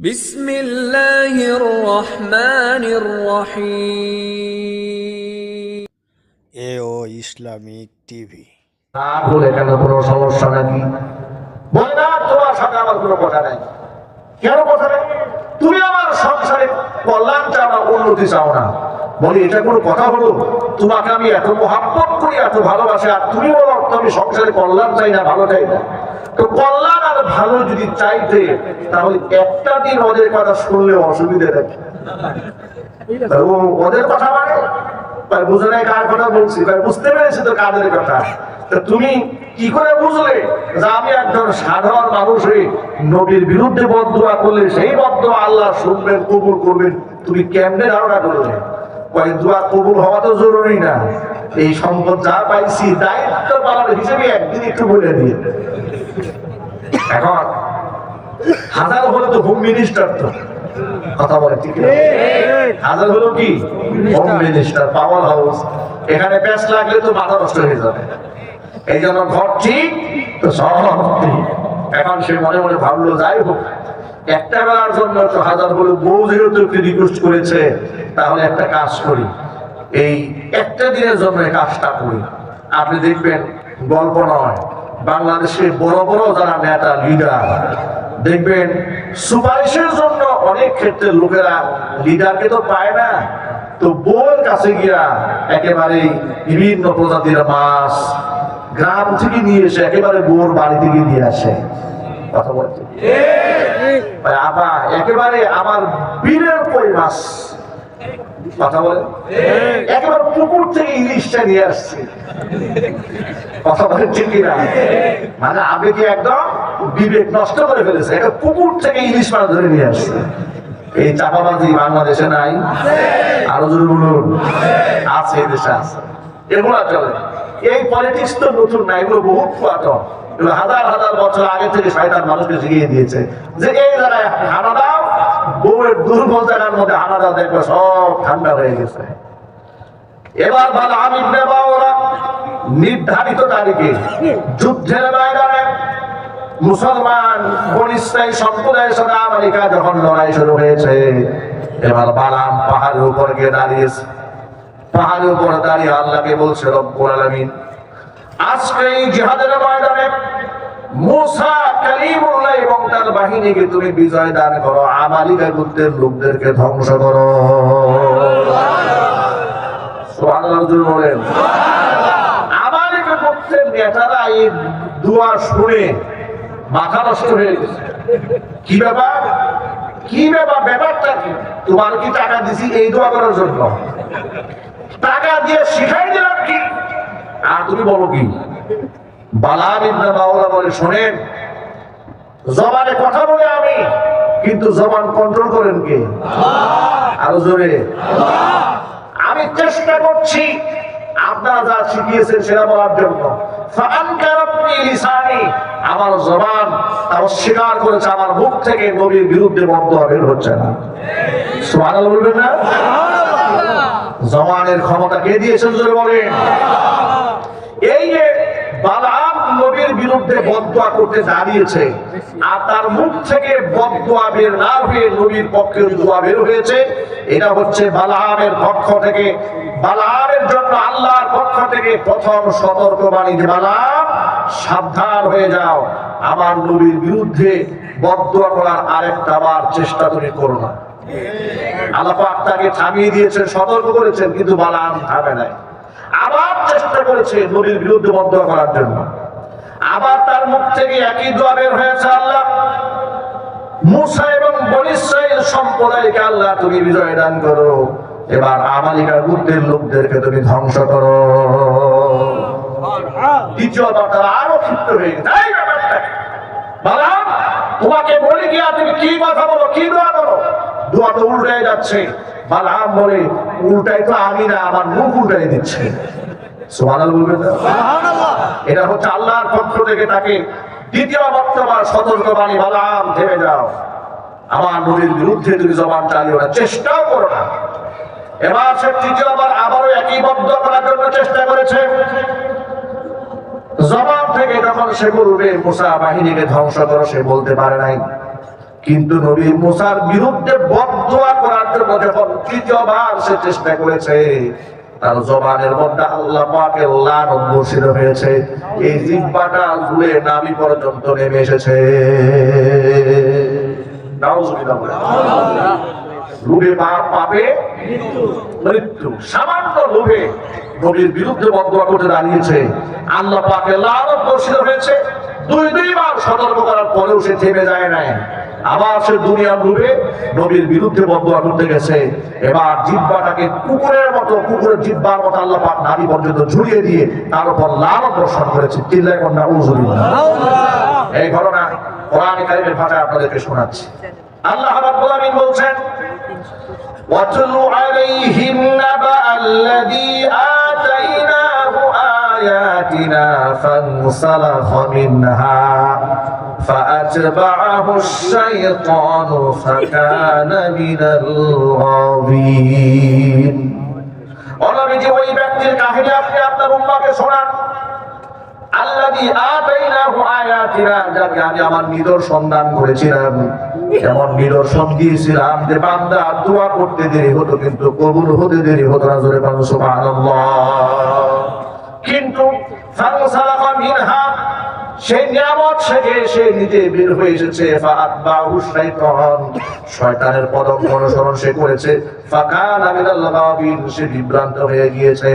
বিসমিল্লাহির রহমানির রহিম। এ ও Islamic TV. না ভুল এখানে কোনো সমস্যা নাকি? বলে তোমার সাথে আমার কোনো কথা নাই। কেন কথা নাই? তুমি আমার সংসারে কল্যাণ চাও না উন্নতি চাও না। বলি এটা কোনো কথা হলো? তোমাকে আমি এত মহাব্বত করি এত ভালোবাসি আর তুমি বলো আমি সংসারে কল্যাণ চাই না ভালো চাই না। তো কল্যাণ আর ভালো যদি চাইতে, তাহলে একটা দিন ওদের কথা শুনলে অসুবিধা ও ওদের কথা মানে? কি করে বুঝলে আমি একজন সাধারণ মানুষ করলে সেই আল্লাহ কবুল তুমি দোয়া কবুল হওয়া তো জরুরি না। এই সম্পদ যা পাইছি, দায়িত্ব পালন হিসেবে একদিন একটু বলে দিয়ে। এখন, হাজার হলে তো হোম মিনিস্টার তো। কথা বলে, ঠিক হাজার হলো কি? হোম মিনিস্টার পাওয়ার হাউস এখানে প্যাঁচ লাগলে তো মাথা নষ্ট হয়ে যাবে। এই জন্য ঘর ঠিক, তো সব এখন সে মনে মনে ভাবলো, যাই হোক একটা বেলার জন্য তো হাজার হলো বউ যেহেতু একটু রিকোয়েস্ট করেছে, তাহলে একটা কাজ করি। এই একটা দিনের জন্য কাজটা করি। আপনি দেখবেন গল্প নয় বাংলাদেশের বড় বড় যারা নেতা লিডার দেখবেন সুপারিশের জন্য অনেক ক্ষেত্রে লোকেরা লিডারকে তো পায় না। তো বউয়ের কাছে গিয়া একেবারে বিভিন্ন প্রজাতির মাছ গ্রাম থেকে নিয়ে এসে একেবারে বউর বাড়ি থেকে নিয়ে আসে। কথা বলতে আবা একেবারে আমার বীরের কই মাছ? কথা বলে? একেবারে পুকুর থেকে ইলিশটা নিয়ে আসছে। কথা ঠিক মানে আবেগে একদম বিবেক নষ্ট করে ফেলেছে। একটা পুকুর থেকে ইলিশ মাছ ধরে নিয়ে আসছে। এই চাপাবাজি বাংলাদেশে নাই। আরও যদি বলুন। আছে এই দেশে আছে। এগুলা চলে এই পলিটিক্স তো নতুন না এগুলো বহুত পুরাতন। এগুলো হাজার হাজার বছর আগে থেকে শয়তান মানুষকে শিখিয়ে দিয়েছে যে এই জায়গায় হানা দাও বউয়ের দুর্বল জায়গার মধ্যে দাও দেখবে, সব ঠান্ডা হয়ে গেছে। এবার ভালো আমি নির্ধারিত তারিখে যুদ্ধের ময়দানে মুসলমান বনিস্তাই সম্প্রদায়ের সাথে আমেরিকা যখন লড়াই শুরু হয়েছে, এবার বালাম পাহাড়ের উপর গিয়ে দাঁড়িয়েছে। পাহাড়ের উপর দাঁড়িয়ে আল্লাহকে বলছে, রব্বুল আলামিন, আজকে এই জিহাদের ময়দানে মুসা এবং তার বাহিনীকে তুমি বিজয় দান করো। আমালিকা লোকদেরকে ধ্বংস করো। আমালিকা নেতারা মাথা কি ব্যাপার? কি ব্যাপার? ব্যাপারটা তোমার কি টাকা দিছি এই দোয়া করার জন্য? টাকা দিয়ে শিখাই দিলাম কি? আর তুমি বলো কি? বালাম ইবনে মাওলা বলে শোনেন জবানে কথা বলে আমি কিন্তু জবান কন্ট্রোল করেন কে? আরও জোরে। আমি চেষ্টা করছি আপনারা যা শিখিয়েছেন সেটা বলার জন্য। আমার জবান তা অস্বীকার করেছে আমার মুখ থেকে নবীর বিরুদ্ধে বন্ধ বের হচ্ছে না। সুবহানাল্লাহ বলবেন না? জবানের ক্ষমতা কে দিয়েছেন বলেন? এই যে বালাম নবীর বিরুদ্ধে বদদোয়া করতে দাঁড়িয়েছে আর তার মুখ থেকে বদদোয়া বের না হয়ে নবীর পক্ষে দোয়া বের হয়েছে, এটা হচ্ছে বালামের পক্ষ থেকে। বালামের জন্য আল্লাহর পক্ষ থেকে প্রথম সতর্কবাণী যে বালাম সাবধান হয়ে যাও। আমার নবীর বিরুদ্ধে বদদোয়া করার আরেকটা বার চেষ্টা তুমি করো না। আল্লাহ পাক তাকে থামিয়ে দিয়েছেন, সতর্ক করেছেন, কিন্তু বালাম থামে নাই। আবার চেষ্টা করেছে নবীর বিরুদ্ধে বন্ধ করার জন্য। আবার তার মুখ থেকে একই দোয়া বের হয়েছে আল্লাহ। মুসা এবং বনিসাইল সম্প্রদায়কে আল্লাহ তুমি বিজয় দান করো। এবার আমালিকার বুদ্ধের লোকদেরকে তুমি ধ্বংস করো। দ্বিতীয়বার তোমাকে তুমি কি কথা বলো, কি তো উল্টাই যাচ্ছে। উল্টাই তো আমি না, আমার মুখ উল্টাই দিচ্ছে। বলবেন? এটা হচ্ছে আল্লাহর পক্ষ থেকে তাকে দ্বিতীয় বালাম থেমে যাও। আমার বিরুদ্ধে তুমি জবান চালিও না চেষ্টাও করো না। এবার সে তৃতীয়বার আবারও একই বদ্ধ করার জন্য চেষ্টা করেছে। জবাব থেকে যখন সে বলবে মুসা বাহিনীকে ধ্বংস করো সে বলতে পারে নাই। কিন্তু নবী মুসার বিরুদ্ধে বদদোয়া করার জন্য যখন তৃতীয়বার সে চেষ্টা করেছে তার জবানের মধ্যে আল্লাহ পাকের লানত হয়েছে। এই জিব্বাটা জুড়ে নাভি পর্যন্ত নেমে এসেছে। সামান্য লোভে নবীর বিরুদ্ধে বদয়া করতে দাঁড়িয়েছে। আল্লাহ পাকে লালত বর্ষিত হয়েছে। দুই দুইবার সতর্ক করার পরেও সে থেমে যায় নাই। আবার সে দুনিয়ার লোভে নবীর বিরুদ্ধে বদয়া করতে গেছে এবার জিব্বাটাকে কুকুরের মতো কুকুরের জিব্বার মতো আল্লাহ পাক নারী পর্যন্ত ঝুলিয়ে দিয়ে তার উপর লালত বর্ষণ করেছে চিল্লায় কন্যা উজুবিল্লাহ এই ঘটনা কোরআন কারিমের ভাষায় আপনাদেরকে শোনাচ্ছি আল্লাহ রাব্বুল আমিন বলছেন واتل عليهم نبأ الذي آتيناه آياتنا فانسلخ منها فأتبعه الشيطان فكان من الغاوين অনবিজি ওই ব্যক্তির কাহিনী আপনি আপনার উম্মাকে শোনান আল্লাযী আতাইনাহু আয়াতিনা যাকে আমি আমার নিদর্শন দান করেছিলাম এমন নিদর্শন দিয়েছিলাম যে বান্দা দোয়া করতে দেরি হতো কিন্তু কবুল হতে দেরি হতো না জোরে পাবো সুবহানাল্লাহ কিন্তু ফানসালাকা মিনহা সেই নিয়ামত থেকে সে নিজে বের হয়ে এসেছে। শয়তানের পদক অনুসরণ সে করেছে। সে বিভ্রান্ত হয়ে গিয়েছে।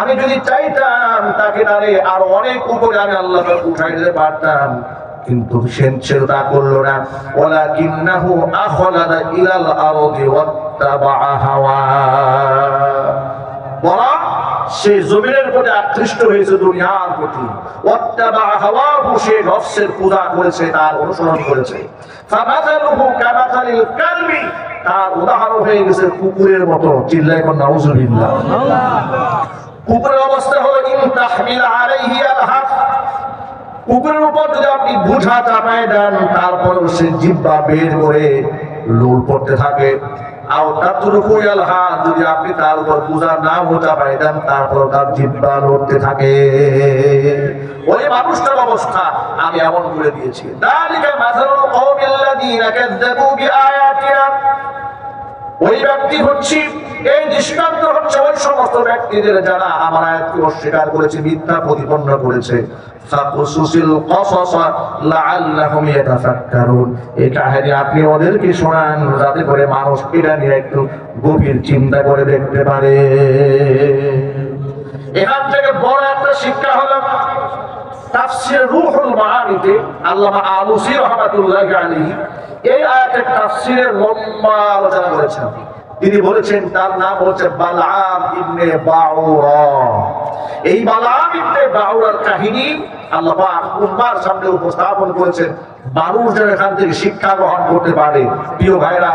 আমি যদি চাইতাম তাকে তারে আর অনেক উপরে আমি আল্লাহ উঠাই দিতে পারতাম। কিন্তু সে সেটা করল না। ওয়ালাকিন্নাহু আখলাদা ইলাল আরদি ওয়াত্তাবা'a হাওয়া। বরং সে জমিনের প্রতি আকৃষ্ট হয়েছে দুনিয়ার প্রতি। ওয়াত্তাবা হাওয়াহু, সে নফসের পূজা করেছে, তার অনুসরণ করেছে। তার উদাহরণ হয়ে গেছে কুকুরের মতো। কোন নাউজুবিল্লাহ। কুকুরের অবস্থা হলো ইন কুকুরের উপর যদি আপনি বুঝা চাপায় দেন তারপর সে জিব্বা বের করে লোল পড়তে থাকে। আও তাতরুকু ইয়ালহা যদি আপনি তার উপর বুঝা না পাই তারপর তার জিব্বা লড়তে থাকে। ওই অবস্থা, আমি এমন করে দিয়েছি। দালিকা মাসালুল কওমিল্লাযীনা কাযযাবু ওই ব্যক্তি হচ্ছে, এই দৃষ্টান্ত হচ্ছে ওই সমস্ত ব্যক্তিদের যারা আমার আয়াতকে অস্বীকার করেছে, মিথ্যা প্রতিপন্ন করেছে। আপনি ওদেরকে শোনান করে মানুষ একটু গভীর চিন্তা করে দেখতে পারে। এখান থেকে বড় একটা শিক্ষা হলো তাফসির রুহুল মাআনিতে আল্লামা আলুসি এই আয়াতের তাফসিরের লম্বা আলোচনা করেছেন। তিনি বলেছেন, তার নাম হচ্ছে বালআম ইবনে এই বালাম ইবনে বাউরার কাহিনী আল্লাহ উম্মার সামনে উপস্থাপন করেছেন। মানুষ যেন এখান থেকে শিক্ষা গ্রহণ করতে পারে। প্রিয় ভাইরা,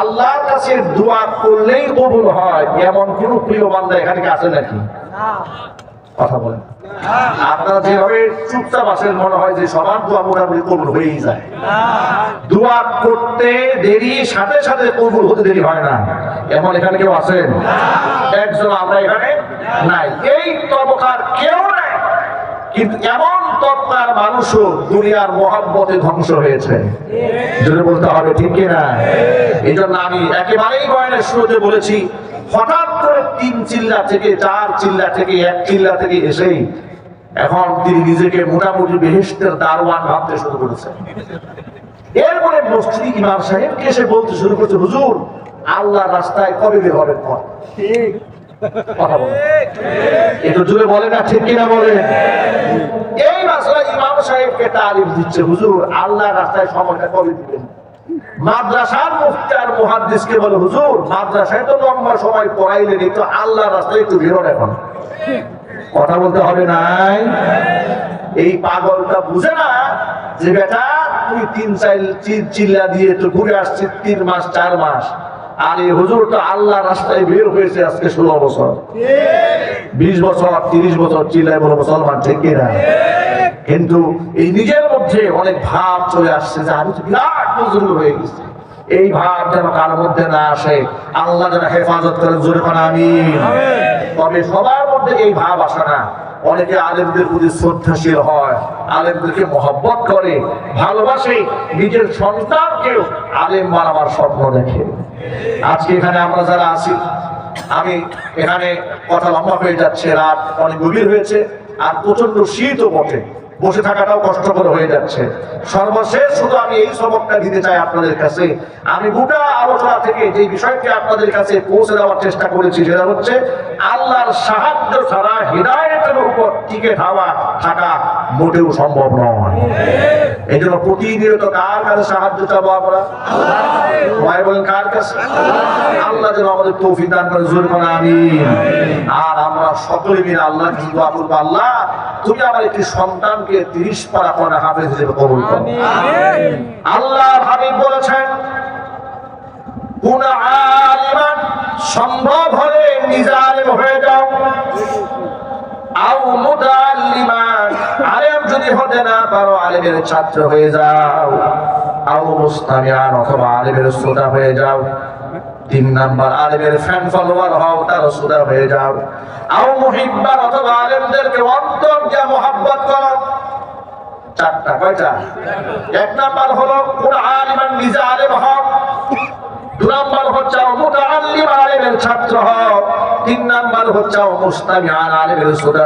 আল্লাহর কাছে দোয়া করলেই কবুল হয়। এমন কোন প্রিয় বান্দা এখানে আছে নাকি? কথা বলেন। আপনারা যেভাবে চুপচাপ আছেন, মনে হয় যে সবার দোয়া মোটামুটি কবুল হয়েই যায়। দোয়া করতে দেরি, সাথে সাথে কবুল হতে দেরি হয় না। এমন এখানে কেউ আছেন? একজন আমরা এখানে নাই। এই তবকার কেউ নাই, কিন্তু এমন তবকার মানুষও দুনিয়ার মহাব্বতে ধ্বংস হয়েছে। যদি বলতে হবে, ঠিক কিনা? এই জন্য আমি একেবারেই বয়ানের শুরুতে বলেছি হঠাৎ করে তিন চিল্লা থেকে, চার চিল্লা থেকে, এক চিল্লা থেকে এসেই এখন তিনি নিজেকে মোটামুটি বেহেস্তের দারোয়ান ভাবতে শুরু করেছেন। এরপরে মসজিদ ইমাম সাহেবকে এসে বলতে শুরু করছে, হুজুর আল্লাহ রাস্তায় কবে বের হবেন কর কথা বলেন। একটু জুড়ে বলে না, ঠিক কিনা বলেন? এই মাসলা ইমাম সাহেবকে তালিম দিচ্ছে, হুজুর আল্লাহ রাস্তায় সময়টা কবে দিবেন? মাদ্রাসার মুফতি আর মুহাদ্দিসকে বলে, হুজুর, মাদ্রাসায় তো লম্বা সময় পড়াইলেন একটু আল্লাহ রাস্তায় একটু বেরোন এখন। কথা বলতে হবে নাই। এই পাগলটা বুঝে না যে, বেটা, তুই তিন চাইল চিল্লা দিয়ে তো ঘুরে আসছিস, তিন মাস, চার মাস। আর এই হুজুর তো আল্লাহ রাস্তায় বের হয়েছে আজকে ষোলো বছর। বিশ বছর, তিরিশ বছর চিল্লায় বলো, মুসলমান ঠিক কিনা? কিন্তু এই নিজের মধ্যে অনেক ভাব চলে আসছে যে আমি তো বিরাট বুজুর্গ হয়ে গেছি। এই ভাব যেন কার মধ্যে না আসে আল্লাহ যেন হেফাজত করে জোরে কোন আমি তবে সবার মধ্যে এই ভাব আসে না। অনেকে আলেমদের প্রতি শ্রদ্ধাশীল হয় আলেমদেরকে মহব্বত করে ভালোবাসে নিজের সন্তানকেও আলেম বানাবার স্বপ্ন দেখে। আজকে এখানে আমরা যারা আছি আমি এখানে কথা লম্বা হয়ে যাচ্ছে রাত অনেক গভীর হয়েছে আর প্রচণ্ড শীতও বটে। বসে থাকাটাও কষ্টকর হয়ে যাচ্ছে। সর্বশেষ শুধু আমি এই সবকটা দিতে চাই আপনাদের কাছে। আমি গোটা আলোচনা থেকে যে বিষয়টি আপনাদের কাছে পৌঁছে দেওয়ার চেষ্টা করেছি, সেটা হচ্ছে আল্লাহর সাহায্য ছাড়া হৃদায়তের উপর টিকে থাকা থাকা মোটেও সম্ভব নয়। এই জন্য প্রতিনিয়ত কার কাছে সাহায্য চাবো আমরা? সবাই বলেন কার কাছে? আল্লাহ যেন আমাদের তৌফিক দান করে জোর করে আমিন। আর আমরা সকলে মিলে আল্লাহ কাছে দোয়া করব আল্লাহ তুমি আমার একটি সন্তানকে তিরিশ পারা পরে হাফেজ হিসেবে কবুল করো। আল্লাহ হাবিব বলেছেন সম্ভব হলে নিজে আলেম হয়ে যাও। আও মুতাআল্লিমান আলেম যদি হতে না পারো, আলেমের ছাত্র হয়ে যাও। আও মুস্তামিয়ান অথবা আলেমের শ্রোতা হয়ে যাও। তিন নাম্বার, আলেমের ফ্যান ফলোয়ার হও তার শ্রোতা হয়ে যাও। আও মুহিব্বান অথবা আলেমদেরকে অন্তর দিয়ে মহাব্বত করো। চারটা, কয়টা? এক নাম্বার হলো কোন আলিমান নিজে আলেম হও। দু নাম্বার হচ্ছে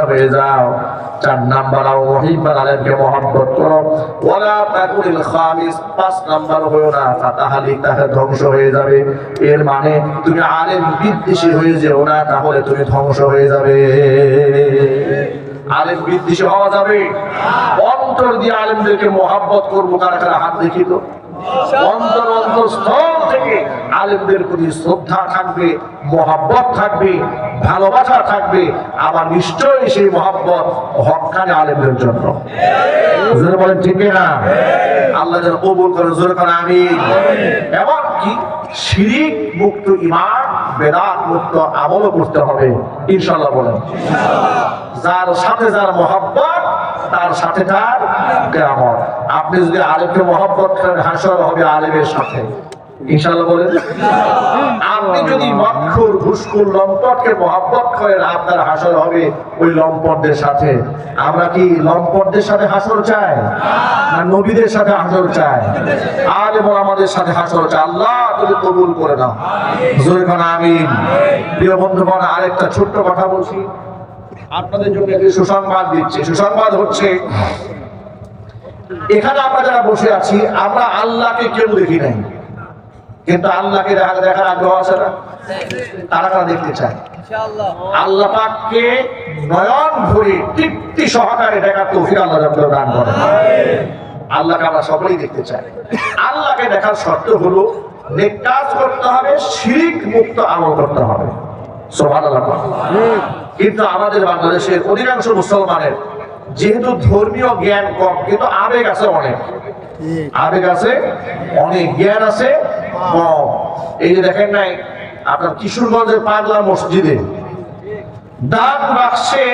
হয়ে যাও। চার নাম্বার আলেমকে নাম্বার না ধ্বংস হয়ে যাবে। এর মানে তুমি আলেম বিদ্বেষী হয়ে যেও না, তাহলে তুমি ধ্বংস হয়ে যাবে। আলেম বিদ্বেষী হওয়া যাবে? অন্তর দিয়ে আলেমদেরকে মহাব্বত করব, কারা হাত দেখি তো অন্তর থেকে আলেমদের প্রতি শ্রদ্ধা থাকবে, মহাব্বত থাকবে, ভালোবাসা থাকবে, আবার নিশ্চয়ই সেই মহাব্বত হকানি আলেমদের জন্য। বলেন ঠিক না আল্লাহ যেন কবুল করে করে আমি এমন কি? শিরিক মুক্ত ইমান বেদাত মুক্ত আমলও করতে হবে ইনশাল্লাহ বলেন। যার সাথে যার মহব্বত, তার সাথে তার কেমন আপনি যদি আলেমকে মহব্বত করেন, হাসর হবে আলেমের সাথে। যদি লম্পটকে করেন, আপনার হবে ওই লম্পটদের সাথে। আমরা কি লম্পটদের সাথে চাই? সাথে চাই? আর এবং আমাদের সাথে চাই আল্লাহ, তুমি কবুল করে নাও। জোরে খান আমিন। প্রিয় আরেকটা ছোট্ট কথা বলছি। আপনাদের জন্য একটি সুসংবাদ দিচ্ছি। সুসংবাদ হচ্ছে, এখানে আমরা যারা বসে আছি, আমরা আল্লাহকে কেউ দেখি নাই। কিন্তু আল্লাহকে দেখা দেখার আগ্রহ আছে না? তারা তারা দেখতে চায়। আল্লাহ পাককে নয়ন ভরে তৃপ্তি সহকারে দেখার তৌফিক আল্লাহ যেন দান করে আল্লাহকে আমরা সকলেই দেখতে চাই আল্লাহকে দেখার শর্ত হলো নেক কাজ করতে হবে শিরিক মুক্ত আমল করতে হবে। সুবহানাল্লাহ। কিন্তু আমাদের বাংলাদেশের অধিকাংশ মুসলমানের যেহেতু ধর্মীয় জ্ঞান কম কিন্তু আবেগ আছে অনেক। আবেগ আছে অনেক জ্ঞান আছে এই যে দেখেন নাই আপনার কিশোরগঞ্জের পাগলা মসজিদে বাক্সে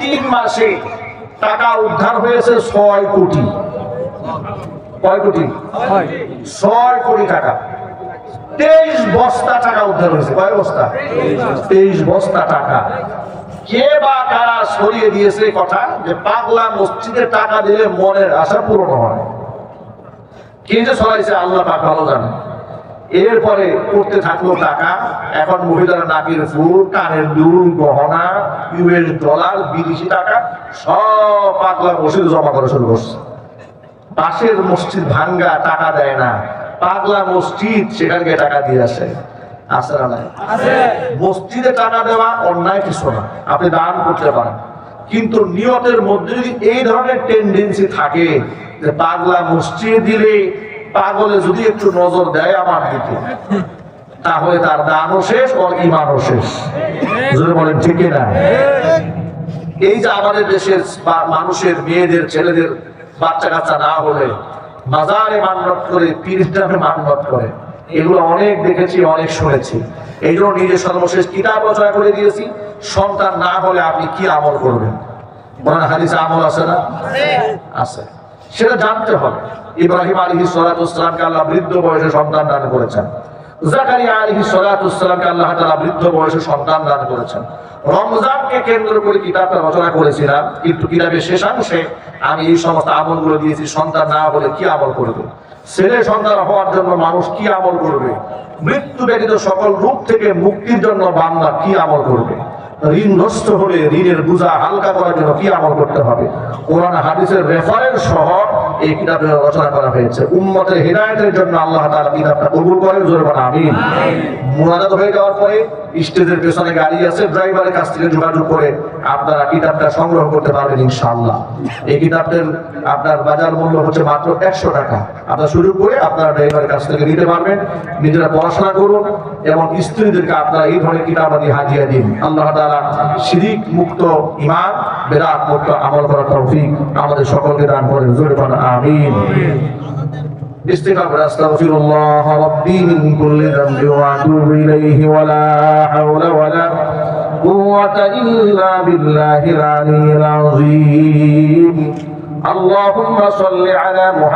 তিন মাসে টাকা উদ্ধার হয়েছে ছয় কোটি। কয় কোটি? ছয়। কোটি টাকা। তেইশ বস্তা টাকা উদ্ধার হয়েছে। কয় বস্তা? তেইশ বস্তা। টাকা। কে বা কারা সরিয়ে দিয়েছে কথা? যে পাগলা মসজিদে টাকা দিলে মনের আশা পূরণ হয়। কে যে সরাইছে আল্লাহ পাক ভালো জানে এরপরে করতে থাকল টাকা। এখন মহিলার নাকের ফুল কানের দুল গহনা ইউএস ডলার বিদেশি টাকা সব পাগলা মসজিদ জমা করা শুরু করছে। পাশের মসজিদ ভাঙ্গা টাকা দেয় না। পাগলা মসজিদ সেখানকে টাকা দিয়ে আসে। মসজিদে টাকা দেওয়া অন্যায় কিছু না। আপনি দান করতে পারেন। কিন্তু নিয়তের মধ্যে যদি এই ধরনের টেন্ডেন্সি থাকে যে পাগলা মসজিদ দিলে পাগলে যদি একটু নজর দেয় আমার দিকে, তাহলে তার দানও শেষ, ওর ইমানও শেষ। বলেন, ঠিক না এই যে আমাদের দেশের মানুষের, মেয়েদের, ছেলেদের বাচ্চা কাচ্চা না হলে, বাজারে মান্নত করে পীরটাকে মান্নত করে, এগুলো অনেক দেখেছি, অনেক শুনেছি। এই জন্য নিজের সর্বশেষ কিতাব রচনা করে দিয়েছি। সন্তান না হলে আপনি কি আমল করবেন? বলেন, হাদিসে আমল আছে না? আছে। সেটা জানতে হবে। ইব্রাহিম আলী সালাতামকে আল্লাহ বৃদ্ধ বয়সে সন্তান দান করেছেন। রচনা করেছিলাম। কিন্তু কিতাবের শেষাংশে আমি এই সমস্ত দিয়েছি, সন্তান না কি আমল করবে? ছেলে সন্তান হওয়ার জন্য মানুষ কি আমল করবে? মৃত্যু ব্যতীত সকল রূপ থেকে মুক্তির জন্য বান্দা কি আমল করবে? ঋণগ্রস্ত হলে ঋণের বোঝা হালকা করার জন্য কি আমল করতে হবে? কোরআন হাদিসের রেফারেন্স সহ এই কিতাবে রচনা করা হয়েছে। উম্মতের হৃদায়তের জন্য আল্লাহ তাআলা কিতাবটা কবুল করেন জোরে আমিন। মুনাজাত হয়ে যাওয়ার পরে স্টেজের পেছনে গাড়ি আছে, ড্রাইভারের কাছ থেকে যোগাযোগ করে আপনারা কিতাবটা সংগ্রহ করতে পারবেন ইনশাআল্লাহ। এই কিতাবটার আপনার বাজার মূল্য হচ্ছে মাত্র একশো টাকা। আপনার সুযোগ করে আপনারা ড্রাইভারের কাছ থেকে নিতে পারবেন, নিজেরা পড়াশোনা করুন, এবং স্ত্রীদেরকে আপনারা এই ধরনের কিতাবাদি হাজিয়া দিন। আল্লাহ তাআলা শিরিক মুক্ত ইমান বেদাত মুক্ত আমল করার তৌফিক আমাদের সকলকে দান করেন। জোরে আমিন। استغفر استغفر الله ربي من كل ذنب واتوب اليه ولا حول ولا قوة الا بالله العلي العظيم اللهم صل على محمد